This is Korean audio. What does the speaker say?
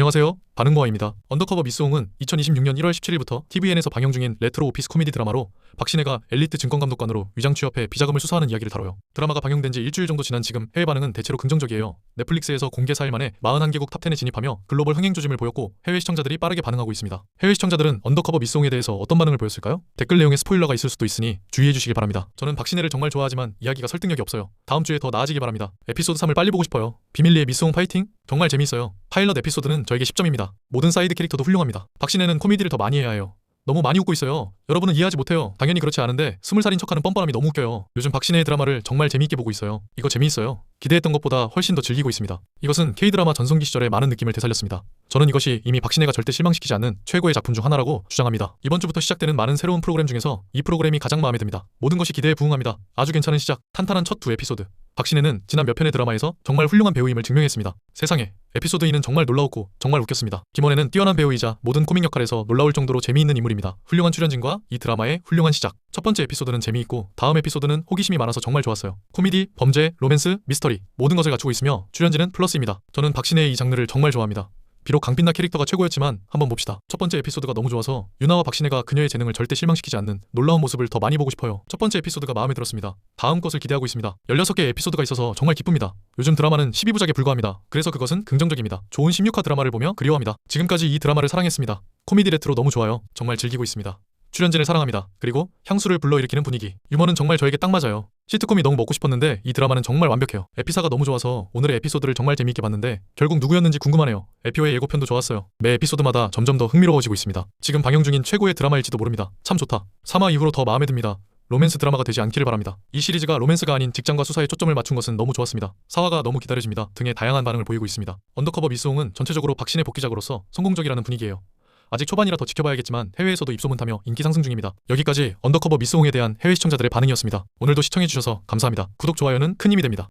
안녕하세요. 반응모아입니다. 언더커버 미스홍은 2026년 1월 17일부터 TVN에서 방영 중인 레트로 오피스 코미디 드라마로 박신혜가 엘리트 증권감독관으로 위장 취업해 비자금을 수사하는 이야기를 다뤄요. 드라마가 방영된 지 일주일 정도 지난 지금 해외 반응은 대체로 긍정적이에요. 넷플릭스에서 공개 4일 만에 41개국 탑10에 진입하며 글로벌 흥행 조짐을 보였고 해외 시청자들이 빠르게 반응하고 있습니다. 해외 시청자들은 언더커버 미스홍에 대해서 어떤 반응을 보였을까요? 댓글 내용에 스포일러가 있을 수도 있으니 주의해 주시길 바랍니다. 저는 박신혜를 정말 좋아하지만 이야기가 설득력이 없어요. 다음 주에 더 나아지길 바랍니다. 에피소드 3을 빨리 보고 싶어요. 비밀리에 미스홍 파이팅? 정말 재미있어요. 파일럿 에피소드는 저에게 10점입니다. 모든 사이드 캐릭터도 훌륭합니다. 박신혜는 코미디를 더 많이 해야 해요. 너무 많이 웃고 있어요. 여러분은 이해하지 못해요. 당연히 그렇지 않은데 스물 살인 척하는 뻔뻔함이 너무 웃겨요. 요즘 박신혜의 드라마를 정말 재미있게 보고 있어요. 이거 재미있어요. 기대했던 것보다 훨씬 더 즐기고 있습니다. 이것은 K-드라마 전성기 시절의 많은 느낌을 되살렸습니다. 저는 이것이 이미 박신혜가 절대 실망시키지 않는 최고의 작품 중 하나라고 주장합니다. 이번 주부터 시작되는 많은 새로운 프로그램 중에서 이 프로그램이 가장 마음에 듭니다. 모든 것이 기대에 부응합니다. 아주 괜찮은 시작, 탄탄한 첫 두 에피소드. 박신혜는 지난 몇 편의 드라마에서 정말 훌륭한 배우임을 증명했습니다. 세상에 에피소드 2는 정말 놀라웠고 정말 웃겼습니다. 김원혜는 뛰어난 배우이자 모든 코믹 역할에서 놀라울 정도로 재미있는 인물입니다. 훌륭한 출연진과 이 드라마의 훌륭한 시작. 첫 번째 에피소드는 재미있고 다음 에피소드는 호기심이 많아서 정말 좋았어요. 코미디, 범죄, 로맨스, 미스터리 모든 것을 갖추고 있으며 출연진은 플러스입니다. 저는 박신혜의 이 장르를 정말 좋아합니다. 비록 강빛나 캐릭터가 최고였지만 한번 봅시다. 첫 번째 에피소드가 너무 좋아서 유나와 박신혜가 그녀의 재능을 절대 실망시키지 않는 놀라운 모습을 더 많이 보고 싶어요. 첫 번째 에피소드가 마음에 들었습니다. 다음 것을 기대하고 있습니다. 16개 에피소드가 있어서 정말 기쁩니다. 요즘 드라마는 12부작에 불과합니다. 그래서 그것은 긍정적입니다. 좋은 16화 드라마를 보며 그리워합니다. 지금까지 이 드라마를 사랑했습니다. 코미디 레트로 너무 좋아요. 정말 즐기고 있습니다. 출연진을 사랑합니다. 그리고 향수를 불러일으키는 분위기. 유머는 정말 저에게 딱 맞아요. 시트콤이 너무 먹고 싶었는데 이 드라마는 정말 완벽해요. 에피사가 너무 좋아서 오늘의 에피소드를 정말 재미있게 봤는데 결국 누구였는지 궁금하네요. 에피오의 예고편도 좋았어요. 매 에피소드마다 점점 더 흥미로워지고 있습니다. 지금 방영 중인 최고의 드라마일지도 모릅니다. 참 좋다. 3화 이후로 더 마음에 듭니다. 로맨스 드라마가 되지 않기를 바랍니다. 이 시리즈가 로맨스가 아닌 직장과 수사에 초점을 맞춘 것은 너무 좋았습니다. 4화가 너무 기다려집니다. 등의 다양한 반응을 보이고 있습니다. 언더커버 미스홍은 전체적으로 박신의 복귀작으로서 성공적이라는 분위기예요. 아직 초반이라 더 지켜봐야겠지만 해외에서도 입소문 타며 인기 상승 중입니다. 여기까지 언더커버 미스홍에 대한 해외 시청자들의 반응이었습니다. 오늘도 시청해주셔서 감사합니다. 구독, 좋아요는 큰 힘이 됩니다.